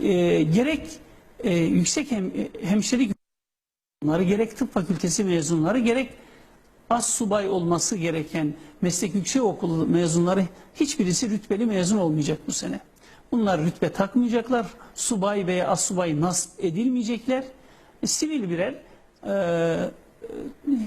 e, gerek e, yüksek hem, hemşirelik mezunları, gerek tıp fakültesi mezunları, gerek az subay olması gereken meslek yüksekokulu mezunları hiçbirisi rütbeli mezun olmayacak bu sene. Bunlar rütbe takmayacaklar. Subay veya az subay nasip edilmeyecekler. E, sivil birer e,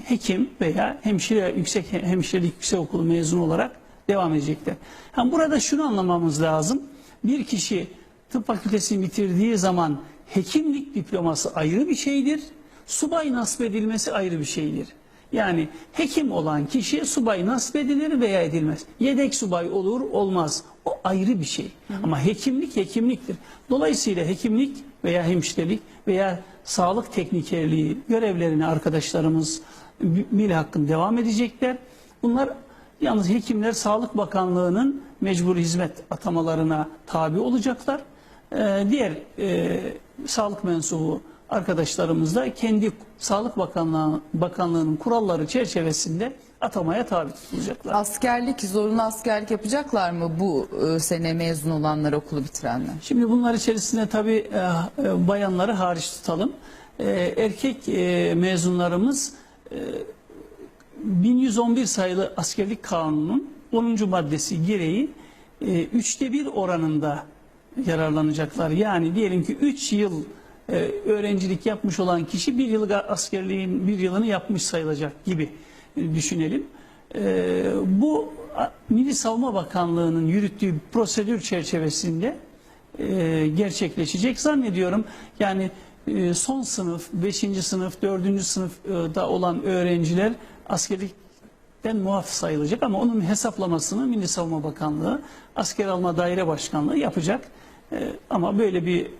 hekim veya hemşire yüksek hemşirelik yüksekokulu mezunu olarak devam edecekler. Ha, burada şunu anlamamız lazım. Bir kişi tıp fakültesini bitirdiği zaman hekimlik diploması ayrı bir şeydir. Subay nasip edilmesi ayrı bir şeydir. Yani hekim olan kişi subay nasip edilir veya edilmez. Yedek subay olur olmaz. O ayrı bir şey. Ama hekimlik hekimliktir. Dolayısıyla hekimlik veya hemşirelik veya sağlık teknikerliği görevlerini arkadaşlarımız mil hakkın devam edecekler. Bunlar yalnız hekimler Sağlık Bakanlığı'nın mecbur hizmet atamalarına tabi olacaklar. Ee, diğer e, sağlık mensubu arkadaşlarımız da kendi Sağlık Bakanlığı, Bakanlığı'nın kuralları çerçevesinde atamaya tabi tutulacaklar. Askerlik, zorunlu askerlik yapacaklar mı bu e, sene mezun olanlar okulu bitirenler? Şimdi bunlar içerisinde tabii e, e, bayanları hariç tutalım. E, erkek e, mezunlarımız e, 1111 sayılı askerlik kanunun 10. maddesi gereği e, üçte bir oranında yararlanacaklar. Yani diyelim ki 3 yıl e, öğrencilik yapmış olan kişi bir yıl askerliğin bir yılını yapmış sayılacak gibi düşünelim. E, bu Milli Savunma Bakanlığı'nın yürüttüğü prosedür çerçevesinde e, gerçekleşecek zannediyorum. Yani e, son sınıf, 5. sınıf, 4. sınıfta olan öğrenciler askerlikten muaf sayılacak ama onun hesaplamasını Milli Savunma Bakanlığı, Asker Alma Daire Başkanlığı yapacak. E, ama böyle bir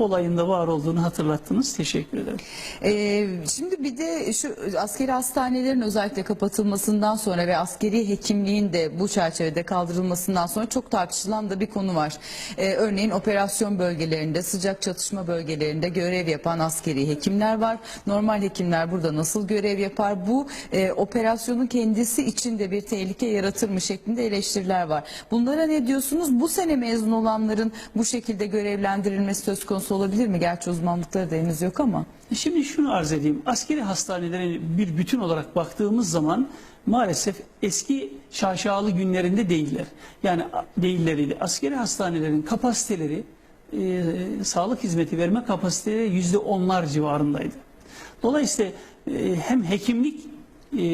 olayında var olduğunu hatırlattınız. Teşekkür ederim. Ee, şimdi bir de şu askeri hastanelerin özellikle kapatılmasından sonra ve askeri hekimliğin de bu çerçevede kaldırılmasından sonra çok tartışılan da bir konu var. Ee, örneğin operasyon bölgelerinde, sıcak çatışma bölgelerinde görev yapan askeri hekimler var. Normal hekimler burada nasıl görev yapar? Bu e, operasyonun kendisi için de bir tehlike yaratır mı şeklinde eleştiriler var. Bunlara ne diyorsunuz? Bu sene mezun olanların bu şekilde görevlendirilmesi söz konusu olabilir mi? Gerçi uzmanlıkları da henüz yok ama. Şimdi şunu arz edeyim. Askeri hastanelere bir bütün olarak baktığımız zaman maalesef eski şaşalı günlerinde değiller. Yani değilleriydi. Askeri hastanelerin kapasiteleri, e, sağlık hizmeti verme kapasiteleri yüzde onlar civarındaydı. Dolayısıyla e, hem hekimlik e,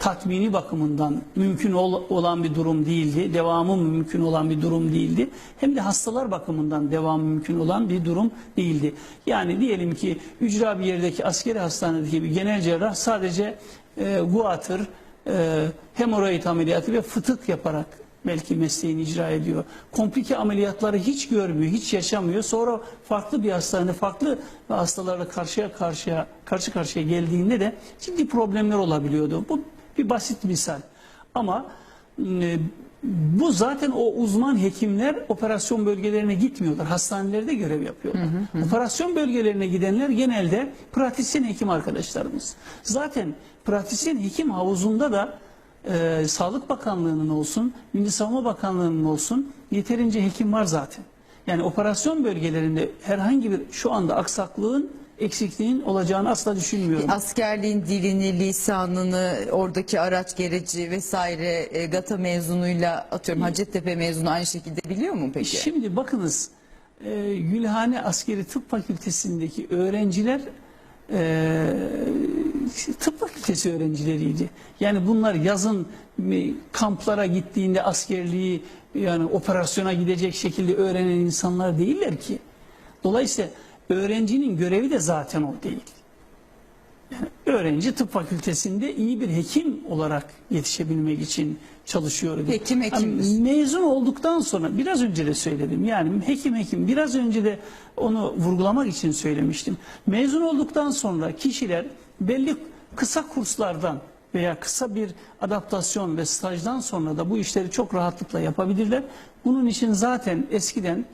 tatmini bakımından mümkün ol- olan bir durum değildi. Devamı mümkün olan bir durum değildi. Hem de hastalar bakımından devamı mümkün olan bir durum değildi. Yani diyelim ki ücra bir yerdeki askeri hastanedeki bir genel cerrah sadece e, guatr, e, hemoroid ameliyatı ve fıtık yaparak belki mesleğini icra ediyor. Komplike ameliyatları hiç görmüyor, hiç yaşamıyor. Sonra farklı bir hastanede farklı hastalarla karşıya karşıya karşı karşıya geldiğinde de ciddi problemler olabiliyordu. Bu bir basit misal. Ama e, bu zaten o uzman hekimler operasyon bölgelerine gitmiyorlar. Hastanelerde görev yapıyorlar. Operasyon bölgelerine gidenler genelde pratisyen hekim arkadaşlarımız. Zaten pratisyen hekim havuzunda da e, Sağlık Bakanlığı'nın olsun, Milli Savunma Bakanlığı'nın olsun yeterince hekim var zaten. Yani operasyon bölgelerinde herhangi bir şu anda aksaklığın, eksikliğin olacağını asla düşünmüyorum. Askerliğin dilini, lisanını, oradaki araç gereci vesaire e, GATA mezunuyla atıyorum Hacettepe mezunu aynı şekilde biliyor mu peki? Şimdi bakınız e, Gülhane Askeri Tıp Fakültesindeki öğrenciler e, tıp fakültesi öğrencileriydi. Yani bunlar yazın e, kamplara gittiğinde askerliği yani operasyona gidecek şekilde öğrenen insanlar değiller ki. Dolayısıyla öğrencinin görevi de zaten o değil. Yani öğrenci tıp fakültesinde iyi bir hekim olarak yetişebilmek için çalışıyor. Hekim, hekimdir. Yani mezun olduktan sonra biraz önce de söyledim. Yani hekim hekim biraz önce de onu vurgulamak için söylemiştim. Mezun olduktan sonra kişiler belli kısa kurslardan veya kısa bir adaptasyon ve stajdan sonra da bu işleri çok rahatlıkla yapabilirler. Bunun için zaten eskiden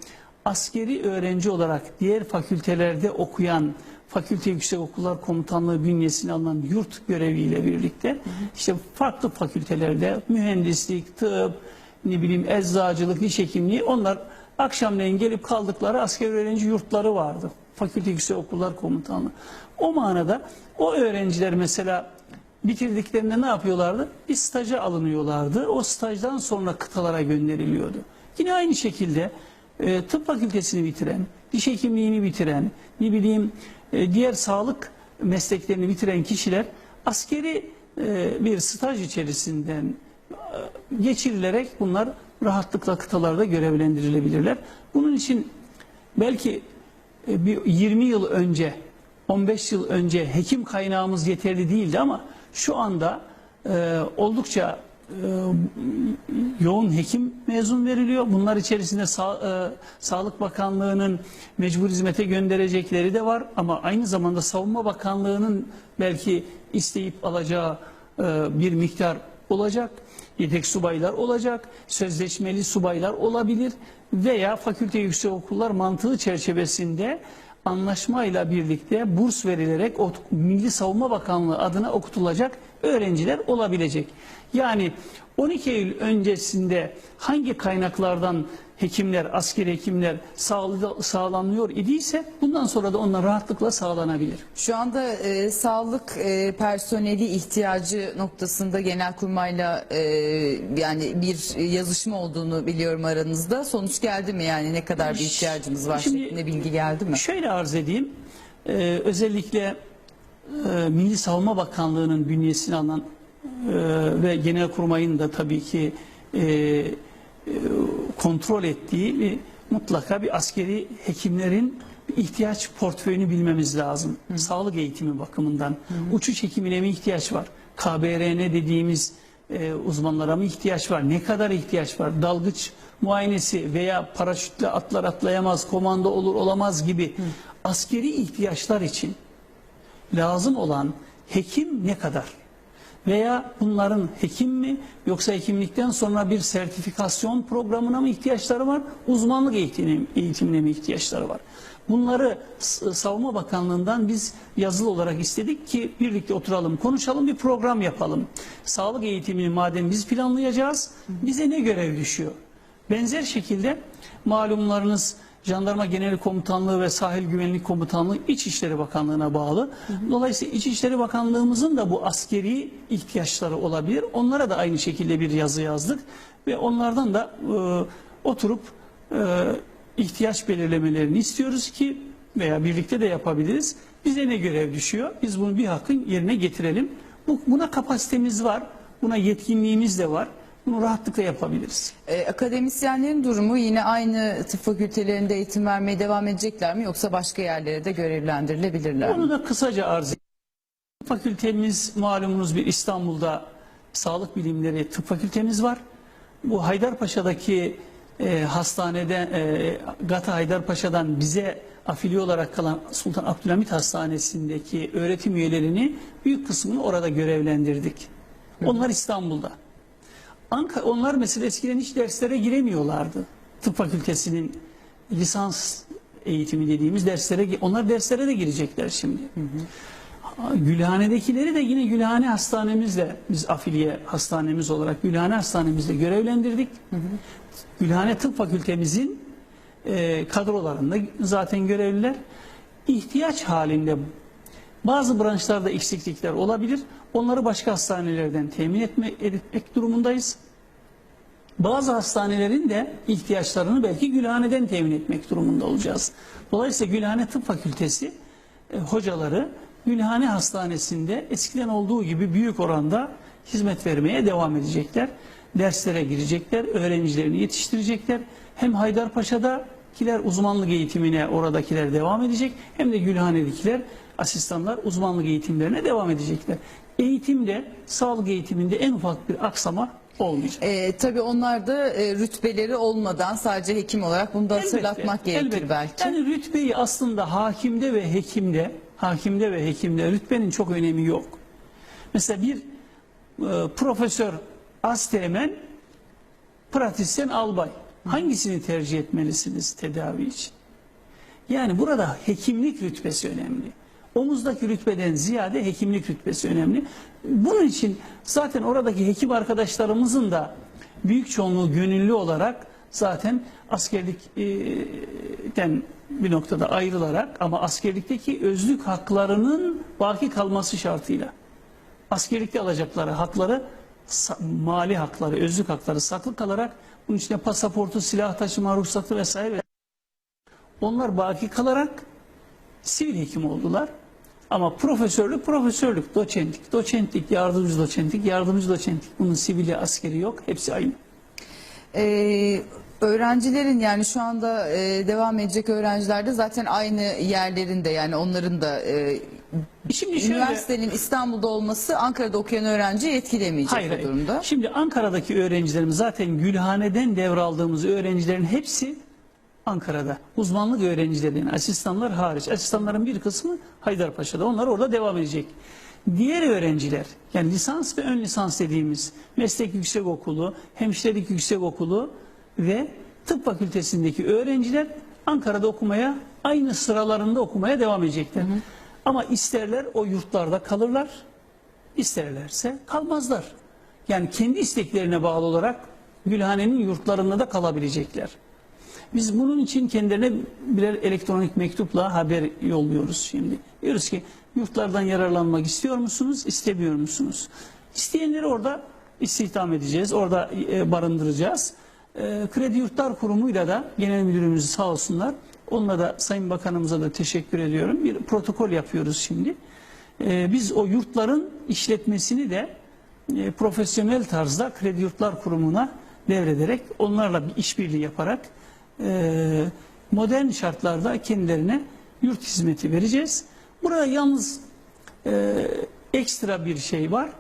askeri öğrenci olarak diğer fakültelerde okuyan Fakülte Yüksek Okullar Komutanlığı bünyesine alınan yurt göreviyle birlikte işte farklı fakültelerde mühendislik, tıp, ne bileyim eczacılık, diş hekimliği onlar akşamleyin gelip kaldıkları asker öğrenci yurtları vardı. Fakülte Yüksek Okullar Komutanlığı. O manada o öğrenciler mesela bitirdiklerinde ne yapıyorlardı? Bir staja alınıyorlardı. O stajdan sonra kıtalara gönderiliyordu. Yine aynı şekilde e, tıp fakültesini bitiren, diş hekimliğini bitiren, ne bileyim e, diğer sağlık mesleklerini bitiren kişiler askeri e, bir staj içerisinden e, geçirilerek bunlar rahatlıkla kıtalarda görevlendirilebilirler. Bunun için belki e, bir 20 yıl önce 15 yıl önce hekim kaynağımız yeterli değildi ama şu anda e, oldukça e, yoğun hekim mezun veriliyor. Bunlar içerisinde Sa- e, Sağlık Bakanlığı'nın mecbur hizmete gönderecekleri de var ama aynı zamanda Savunma Bakanlığı'nın belki isteyip alacağı e, bir miktar olacak. Yedek subaylar olacak, sözleşmeli subaylar olabilir veya fakülte yüksek okullar mantığı çerçevesinde anlaşmayla birlikte burs verilerek Milli Savunma Bakanlığı adına okutulacak öğrenciler olabilecek. Yani 12 Eylül öncesinde hangi kaynaklardan hekimler, askeri hekimler sağlı- sağlanıyor idiyse bundan sonra da onlar rahatlıkla sağlanabilir. Şu anda e, sağlık e, personeli ihtiyacı noktasında Genelkurmay'la e, yani bir yazışma olduğunu biliyorum aranızda. Sonuç geldi mi yani ne kadar bir ihtiyacımız var Şimdi- şeklinde bilgi geldi mi? Şöyle arz edeyim. Ee, özellikle e, Milli Savunma Bakanlığı'nın bünyesine alınan e, ve Genelkurmay'ın da tabii ki e, e, kontrol ettiği bir mutlaka bir askeri hekimlerin ihtiyaç portföyünü bilmemiz lazım. Sağlık eğitimi bakımından. Uçuş hekimine mi ihtiyaç var? KBRN dediğimiz e, uzmanlara mı ihtiyaç var? Ne kadar ihtiyaç var? Dalgıç muayenesi veya paraşütle atlar atlayamaz, komando olur olamaz gibi askeri ihtiyaçlar için lazım olan hekim ne kadar? Veya bunların hekim mi yoksa hekimlikten sonra bir sertifikasyon programına mı ihtiyaçları var? Uzmanlık eğitimine, mi ihtiyaçları var? Bunları S- Savunma Bakanlığı'ndan biz yazılı olarak istedik ki birlikte oturalım, konuşalım, bir program yapalım. Sağlık eğitimini madem biz planlayacağız, bize ne görev düşüyor? Benzer şekilde malumlarınız Jandarma Genel Komutanlığı ve Sahil Güvenlik Komutanlığı İçişleri Bakanlığı'na bağlı. Dolayısıyla İçişleri Bakanlığımızın da bu askeri ihtiyaçları olabilir. Onlara da aynı şekilde bir yazı yazdık ve onlardan da e, oturup e, ihtiyaç belirlemelerini istiyoruz ki veya birlikte de yapabiliriz. Bize ne görev düşüyor? Biz bunu bir hakkın yerine getirelim. Bu, buna kapasitemiz var. Buna yetkinliğimiz de var. Bunu rahatlıkla yapabiliriz. E, akademisyenlerin durumu yine aynı tıp fakültelerinde eğitim vermeye devam edecekler mi yoksa başka yerlere de görevlendirilebilirler mi? Onu da kısaca arz edeyim. Fakültemiz malumunuz bir İstanbul'da sağlık bilimleri tıp fakültemiz var. Bu Haydarpaşa'daki e, hastanede e, Gata Haydarpaşa'dan bize afili olarak kalan Sultan Abdülhamit Hastanesi'ndeki öğretim üyelerini büyük kısmını orada görevlendirdik. Onlar İstanbul'da. Anka, onlar mesela eskiden hiç derslere giremiyorlardı. Tıp fakültesinin lisans eğitimi dediğimiz derslere onlar derslere de girecekler şimdi. Gülhane'dekileri de yine Gülhane hastanemizle biz afiliye hastanemiz olarak Gülhane hastanemizle görevlendirdik. Gülhane Tıp Fakültemizin e, kadrolarında zaten görevliler ihtiyaç halinde bazı branşlarda eksiklikler olabilir. Onları başka hastanelerden temin etme, etmek durumundayız. Bazı hastanelerin de ihtiyaçlarını belki Gülhane'den temin etmek durumunda olacağız. Dolayısıyla Gülhane Tıp Fakültesi e, hocaları Gülhane Hastanesi'nde eskiden olduğu gibi büyük oranda hizmet vermeye devam edecekler. Derslere girecekler, öğrencilerini yetiştirecekler. Hem Haydarpaşa'dakiler uzmanlık eğitimine oradakiler devam edecek hem de Gülhane'dekiler asistanlar uzmanlık eğitimlerine devam edecekler. Eğitimde, sağlık eğitiminde en ufak bir aksama olmayacak. E, tabii onlar da e, rütbeleri olmadan sadece hekim olarak bunu da hatırlatmak Elbette, gerekir elbette. belki. Yani rütbeyi aslında hakimde ve hekimde, hakimde ve hekimde rütbenin çok önemi yok. Mesela bir e, profesör asteğmen, pratisyen albay. Hangisini tercih etmelisiniz tedavi için? Yani burada hekimlik rütbesi önemli. Omuzdaki rütbeden ziyade hekimlik rütbesi önemli. Bunun için zaten oradaki hekim arkadaşlarımızın da büyük çoğunluğu gönüllü olarak zaten askerlikten bir noktada ayrılarak ama askerlikteki özlük haklarının baki kalması şartıyla askerlikte alacakları hakları mali hakları, özlük hakları saklı kalarak bunun içinde pasaportu, silah taşıma ruhsatı vesaire onlar baki kalarak sivil hekim oldular. Ama profesörlük profesörlük, doçentlik, doçentlik, yardımcı doçentlik, yardımcı doçentlik. Bunun sivili askeri yok. Hepsi aynı. Ee, öğrencilerin yani şu anda e, devam edecek öğrenciler de zaten aynı yerlerinde yani onların da e, Şimdi şöyle, üniversitenin İstanbul'da olması Ankara'da okuyan öğrenciyi etkilemeyecek hayır, bu hayır. durumda. Şimdi Ankara'daki öğrencilerimiz zaten Gülhane'den devraldığımız öğrencilerin hepsi Ankara'da. Uzmanlık öğrencilerin, asistanlar hariç. Asistanların bir kısmı Haydarpaşa'da. Onlar orada devam edecek. Diğer öğrenciler, yani lisans ve ön lisans dediğimiz meslek yüksekokulu, hemşirelik yüksekokulu ve tıp fakültesindeki öğrenciler Ankara'da okumaya, aynı sıralarında okumaya devam edecekler. Ama isterler o yurtlarda kalırlar, isterlerse kalmazlar. Yani kendi isteklerine bağlı olarak Gülhane'nin yurtlarında da kalabilecekler. Biz bunun için kendilerine birer elektronik mektupla haber yolluyoruz şimdi. Diyoruz ki yurtlardan yararlanmak istiyor musunuz, istemiyor musunuz? İsteyenleri orada istihdam edeceğiz, orada e, barındıracağız. E, Kredi Yurtlar Kurumu'yla da genel müdürümüz sağ olsunlar. Onunla da Sayın Bakanımıza da teşekkür ediyorum. Bir protokol yapıyoruz şimdi. E, biz o yurtların işletmesini de profesyonel tarzda Kredi Yurtlar Kurumu'na devrederek onlarla bir işbirliği yaparak e, modern şartlarda kendilerine yurt hizmeti vereceğiz. Burada yalnız e, ekstra bir şey var.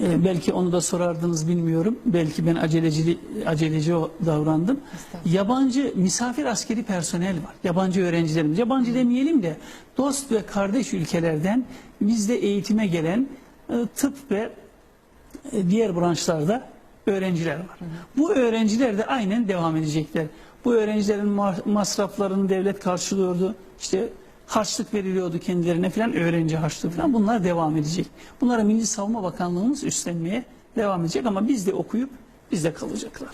E, belki onu da sorardınız bilmiyorum. Belki ben aceleci aceleci davrandım. Yabancı misafir askeri personel var. Yabancı öğrencilerimiz. Yabancı demeyelim de dost ve kardeş ülkelerden bizde eğitime gelen e, tıp ve e, diğer branşlarda öğrenciler var. Bu öğrenciler de aynen devam edecekler. Bu öğrencilerin ma- masraflarını devlet karşılıyordu. İşte harçlık veriliyordu kendilerine falan öğrenci harçlığı falan bunlar devam edecek. Bunlara Milli Savunma Bakanlığımız üstlenmeye devam edecek ama biz de okuyup bizde kalacaklar.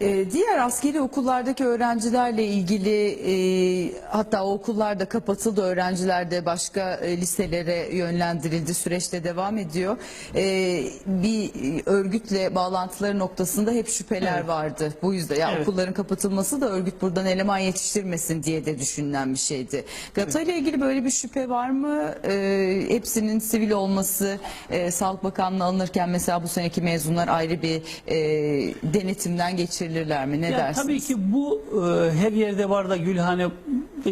Ee, diğer askeri okullardaki öğrencilerle ilgili e, hatta o okullar da kapatıldı öğrenciler de başka e, liselere yönlendirildi süreçte devam ediyor. Ee, bir örgütle bağlantıları noktasında hep şüpheler Evet. vardı. Bu yüzden ya Evet. okulların kapatılması da örgüt buradan eleman yetiştirmesin diye de düşünülen bir şeydi. GATA ile ilgili böyle bir şüphe var mı? Ee, hepsinin sivil olması e, Sağlık Bakanlığı alınırken mesela bu seneki mezunlar ayrı bir e, denetimden geçirilirler mi? Ne Ya dersiniz? tabii ki bu e, her yerde var da Gülhane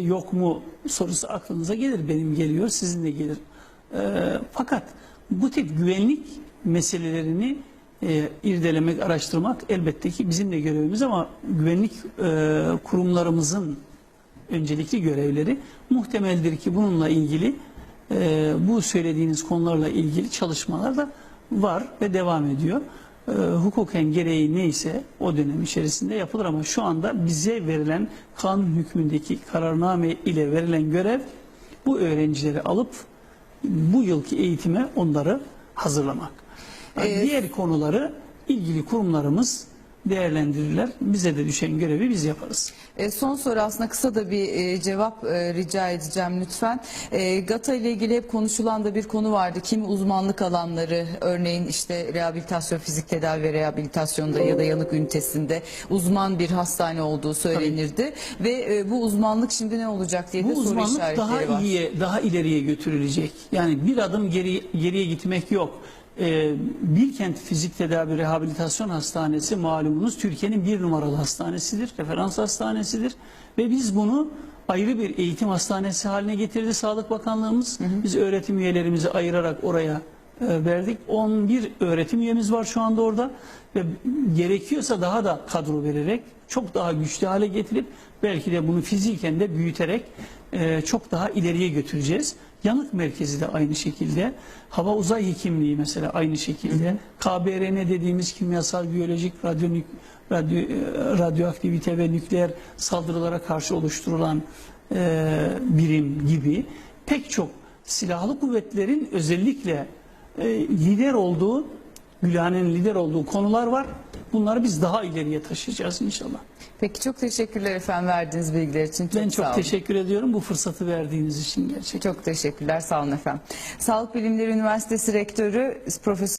yok mu sorusu aklınıza gelir. Benim geliyor, sizin de gelir. E, fakat bu tip güvenlik meselelerini e, irdelemek, araştırmak elbette ki bizim de görevimiz ama güvenlik e, kurumlarımızın öncelikli görevleri muhtemeldir ki bununla ilgili e, bu söylediğiniz konularla ilgili çalışmalar da var ve devam ediyor. E, hukuken gereği neyse o dönem içerisinde yapılır ama şu anda bize verilen kanun hükmündeki kararname ile verilen görev bu öğrencileri alıp bu yılki eğitime onları hazırlamak. Yani Ee, diğer konuları ilgili kurumlarımız değerlendirirler. Bize de düşen görevi biz yaparız. E, son soru aslında kısa da bir e, cevap e, rica edeceğim lütfen. E, GATA ile ilgili hep konuşulan da bir konu vardı. Kimi uzmanlık alanları örneğin işte rehabilitasyon, fizik tedavi ve rehabilitasyonda ya da yanık ünitesinde uzman bir hastane olduğu söylenirdi. Ve e, bu uzmanlık şimdi ne olacak diye de Bu soru uzmanlık işaretleri daha var. iyiye, daha ileriye götürülecek. Yani bir adım geri, geriye gitmek yok. Ee, Bilkent Fizik Tedavi Rehabilitasyon Hastanesi malumunuz Türkiye'nin bir numaralı hastanesidir, referans hastanesidir. Ve biz bunu ayrı bir eğitim hastanesi haline getirdi Sağlık Bakanlığımız. Biz öğretim üyelerimizi ayırarak oraya e, verdik. 11 öğretim üyemiz var şu anda orada ve gerekiyorsa daha da kadro vererek çok daha güçlü hale getirip belki de bunu fiziken de büyüterek e, çok daha ileriye götüreceğiz. Yanık merkezi de aynı şekilde, hava uzay hekimliği mesela aynı şekilde, KBRN dediğimiz kimyasal, biyolojik, radyo, radyo, e, radyoaktivite ve nükleer saldırılara karşı oluşturulan e, birim gibi pek çok silahlı kuvvetlerin özellikle e, lider olduğu Gülhane'nin lider olduğu konular var. Bunları biz daha ileriye taşıyacağız inşallah. Peki çok teşekkürler efendim verdiğiniz bilgiler için. Çok Ben sağ çok olun. teşekkür ediyorum bu fırsatı verdiğiniz için gerçekten. Çok teşekkürler. Sağ olun efendim. Sağlık Bilimleri Üniversitesi Rektörü Profesör